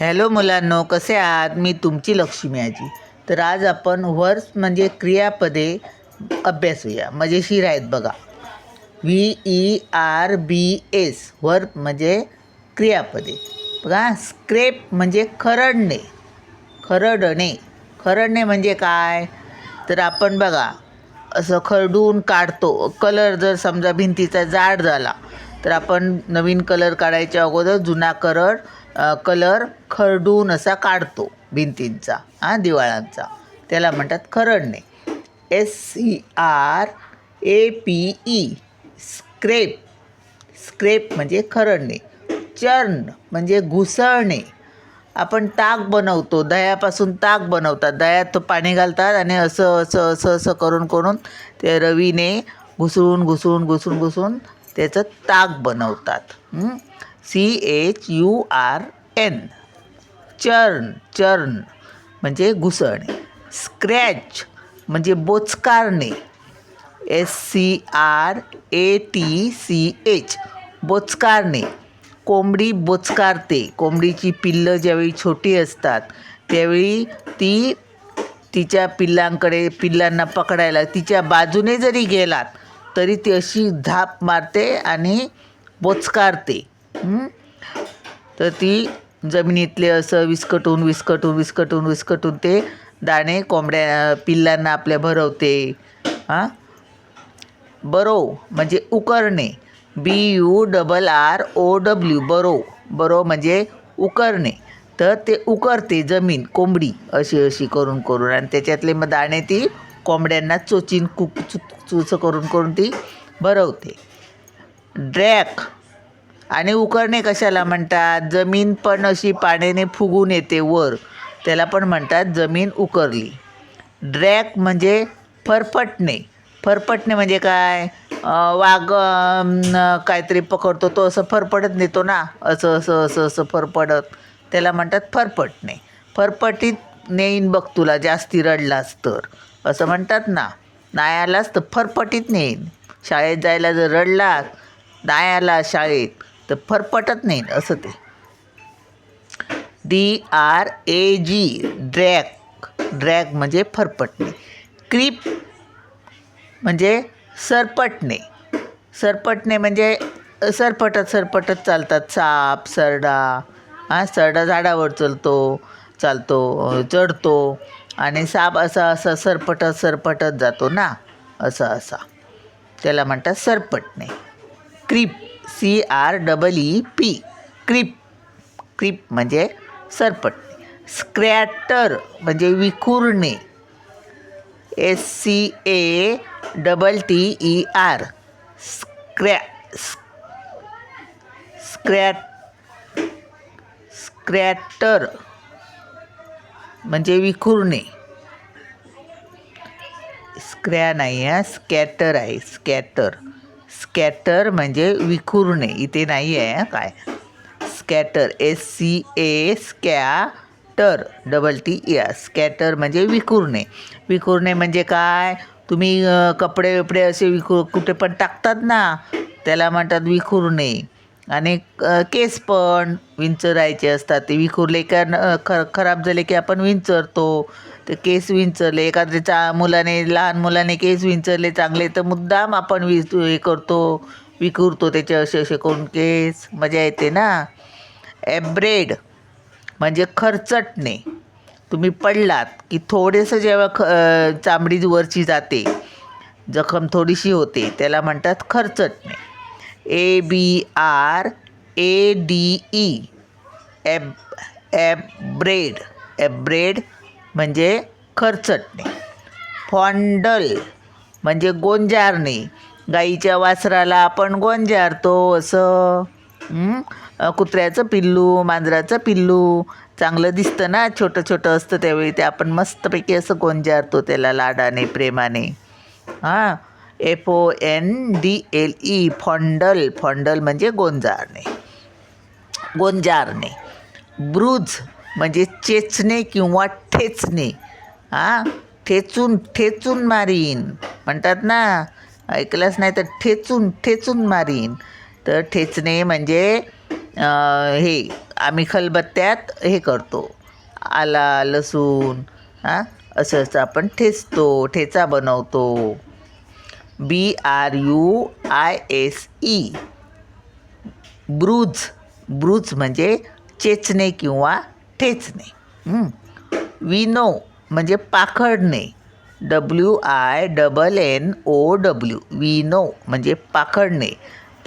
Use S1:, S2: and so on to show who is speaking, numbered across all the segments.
S1: Hello मुलांनो कसे आहात? मी तुमची लक्ष्मी आजी. तर आज आपण वर्स म्हणजे क्रियापदे अभ्यासूया मजेशीर म्हणजे आहेत बघा. V E R B S verb म्हणजे क्रियापदे. बघा स्क्रेप म्हणजे खरडणे. खरडणे. खरडणे म्हणजे काय? तर आपण बघा असं खरडून काढतो. कलर जर समजा भिंतीचा जाड झाला तर आपण नवीन कलर काढायच्या अगोदर जुना करड कलर खरडून असा काढतो भिंतींचा हां दिवाळांचा. त्याला म्हणतात खरडणे. S C R A P E scrape scrape म्हणजे खरडणे. चर्न म्हणजे घुसळणे. आपण ताक बनवतो दह्यापासून ताक बनवतात. दह्यात पाणी घालतात आणि असं असं असं असं करून करून ते रवीने घुसळून घुसळून घुसळून घुसळून त्याचं ताक बनवतात. C H U R N churn churn म्हणजे घुसळणे स्क्रॅच म्हणजे बोचकारणे. S C R A T C H बोचकारणे. कोंबडी बोचकारते. कोंबडीची पिल्लं ज्यावेळी छोटी असतात त्यावेळी ती तिच्या पिल्लांकडे पिल्लांना पकडायला तिच्या बाजूने जरी गेलात तरी ती अशी धाप मारते आणि बोचकारते. तर ती जमिनीतले असं विस्कटून विस्कटून विस्कटून विस्कटून ते दाणे कोंबड्या पिल्लांना आपल्या भरवते. हां? बरो म्हणजे उकरणे. B U double R O W burrow. Burrow म्हणजे उकरणे. तर ते उकरते जमीन कोंबडी अशी अशी करून करून. आणि त्याच्यातले मग दाणे ती कोंबड्यांना चोचीन कुक चुच करून करून ती भरवते. ड्रॅक. आणि उकरणे कशाला म्हणतात? जमीन पण अशी पाण्याने फुगून येते वर. त्याला पण म्हणतात जमीन उकरली. ड्रॅक म्हणजे फरफटणे. फरफटणे म्हणजे काय? वाघ काहीतरी पकडतो तो असं फरफडत नेतो ना. असं असं असं असं फरफडत. त्याला म्हणतात फरफटणे. फरफटीत नेईन बघ तुला जास्ती रडलास तर. असं म्हणतात ना. नाही आलास तर फरफटीत नेईन शाळेत जायला जर रडलास नाही आला शाळेत तर फरफटत नाही असं ते. D R A G drag drag म्हणजे फरफटणे. क्रीप म्हणजे सरपटणे. सरपटणे म्हणजे सरपटत सरपटत चालतात. साप सरडा. हां सरडा झाडावर चलतो चालतो चढतो आणि साप असा असा सरपटत सरपटत जातो ना. असा असा. त्याला म्हणतात सरपटणे. Creep. C R double E P creep creep म्हणजे सरपटणे स्क्रॅटर म्हणजे विखुरणे. S C A double T E R स्क्रॅ स्क्रॅट स्क्रॅटर म्हणजे विखुरणे. स्क्रॅ नाही आहे स्कॅटर आहे स्कॅटर. स्कॅटर म्हणजे विखुरणे. इथे नाही आहे काय? Scatter S C A scatter double T या स्कॅटर म्हणजे विखुरणे. विखुरणे म्हणजे काय? तुम्ही कपडे वपडे असे विखुर कुठे पण टाकतात ना त्याला म्हणतात विखुरणे. आणि केस पण विंचरायचे असतात. ते विखुरले का न- ख खराब झाले की आपण विंचरतो. ते केस विंचरले एखाद्या चा मुलाने लहान मुलाने केस विंचरले चांगले तर मुद्दाम आपण वि हे करतो. विखुरतो त्याचे असे असे करून केस. मजा येते ना? ॲब्रेड म्हणजे खरचटणे. तुम्ही पडलात की थोडेसं जेव्हा ख चामडी वरची जाते जखम थोडीशी होते त्याला म्हणतात खरचटणे. A B R A D E ॲब abrade abrade म्हणजे खरचटणे. फॉन्डल म्हणजे गोंजारणे. गाईच्या वासराला आपण गोंजारतो असं. कुत्र्याचं पिल्लू मांजराचं पिल्लू. चांगलं दिसतं ना? छोटं छोटं असतं त्यावेळी ते आपण मस्तपैकी असं गोंजारतो त्याला लाडाने प्रेमाने. हां? F O N D L E fondle fondle म्हणजे गोंजारणे. गोंजारणे. ब्रूज म्हणजे चेचणे किंवा ठेचणे. हां? ठेचून ठेचून मारीन. म्हणतात ना? ऐकलंच नाही तर ठेचून ठेचून मारीन. तर ठेचणे म्हणजे हे आम्ही खलबत्त्यात हे करतो. आला लसूण हां? असं असं आपण ठेचतो ठेचा बनवतो. B R U I S E. Bruise bruise म्हणजे चेचणे किंवा ठेचणे. विनो म्हणजे पाखडणे. W I double N O W. Winnow म्हणजे पाखडणे.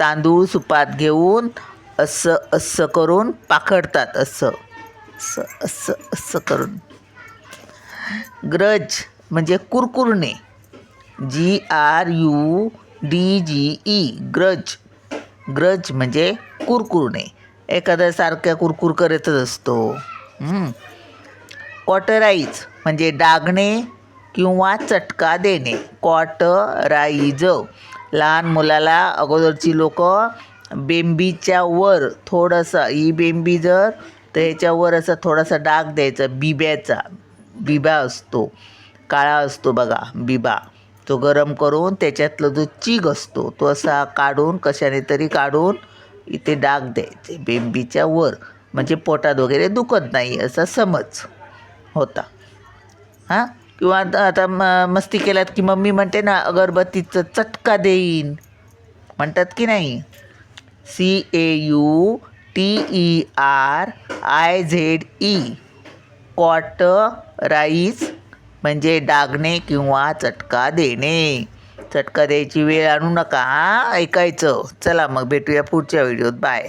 S1: तांदूळ सुपात घेऊन असं असं करून पाखडतात. असं असं असं असं करून. ग्रज म्हणजे कुरकुरणे. G R U D G E grudge grudge म्हणजे कुरकुरणे. एखाद्या सारख्या कुरकुर करतच असतो. क्वॉटराईज कॉटराईज म्हणजे डागणे किंवा चटका देणे. कॉटराईज लहान मुलाला अगोदरची लोक बेंबीच्या वर थोडंसं ही बेंबी जर तर ह्याच्यावर असा थोडासा डाग द्यायचा बिब्याचा. बिबा असतो. काळा असतो बघा बिबा. तो गरम करून त्याच्यातला जो चीग असतो तो असा काढून कशाने तरी काढून इथे डाग द्यायचे. बेंबीच्या वर. म्हणजे पोटात वगैरे दुखत नाही असा समज होता. हां? किंवा आता आता म मस्ती केल्यात की मम्मी म्हणते ना अगरबत्तीचं चटका देईन. म्हणतात की नाही? C A U T E R I Z E. Cauterize म्हणजे डागणे किंवा चटका देणे. चटका द्यायची वेळ आणू नका हां? ऐकायचं. चला मग भेटूया पुढच्या व्हिडिओत. बाय.